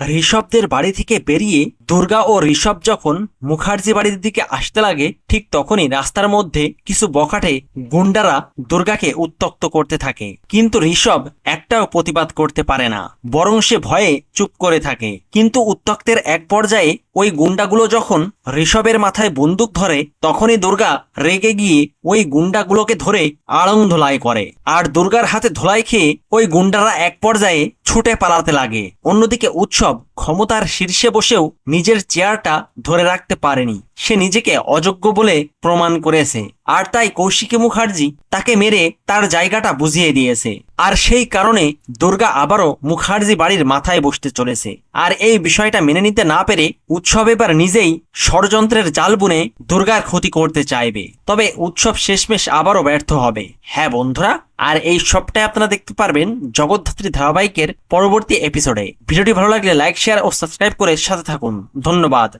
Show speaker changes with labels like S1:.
S1: ঋষভদের বাড়ি থেকে বেরিয়ে দুর্গা ও ঋষভ যখন মুখার্জি বাড়ির দিকে আসতে লাগে, ঠিক তখনই রাস্তার মধ্যে কিছু বখাটে গুন্ডারা দুর্গাকে উত্তক্ত করতে থাকে। কিন্তু ঋষভ একটাও প্রতিবাদ করতে পারে না, বরং সে ভয়ে চুপ করে থাকে। কিন্তু উত্তক্তের এক পর্যায়ে ওই গুন্ডাগুলো যখন ঋষভের মাথায় বন্দুক ধরে, তখনই দুর্গা রেগে গিয়ে ওই গুন্ডাগুলোকে ধরে আড়ং ধোলাই করে। আর দুর্গার হাতে ধোলাই খেয়ে ওই গুন্ডারা এক পর্যায়ে ছুটে পালাতে লাগে। অন্যদিকে উৎসব ক্ষমতার শীর্ষে বসেও নিজের চেয়ারটা ধরে রাখতে পারেনি। সে নিজেকে অযোগ্য বলে প্রমাণ করেছে। আর তাই কৌশিকী মুখার্জি তাকে মেরে তার জায়গাটা বুঝিয়ে দিয়েছে। আর সেই কারণে দুর্গা আবারও মুখার্জি বাড়ির মাথায় বসতে চলেছে। আর এই বিষয়টা মেনে নিতে না পেরে উৎসব এবার নিজেই ষড়যন্ত্রের জাল বুনে দুর্গার ক্ষতি করতে চাইবে। তবে উৎসব শেষমেশ আবারও ব্যর্থ হবে। হ্যাঁ বন্ধুরা, আর এই সবটাই আপনারা দেখতে পারবেন জগদ্ধাত্রী ধারাবাহিকের পরবর্তী এপিসোডে ভিডিওটি ভালো লাগলে লাইক শেয়ার ও সাবস্ক্রাইব করে সাথে থাকুন। ধন্যবাদ।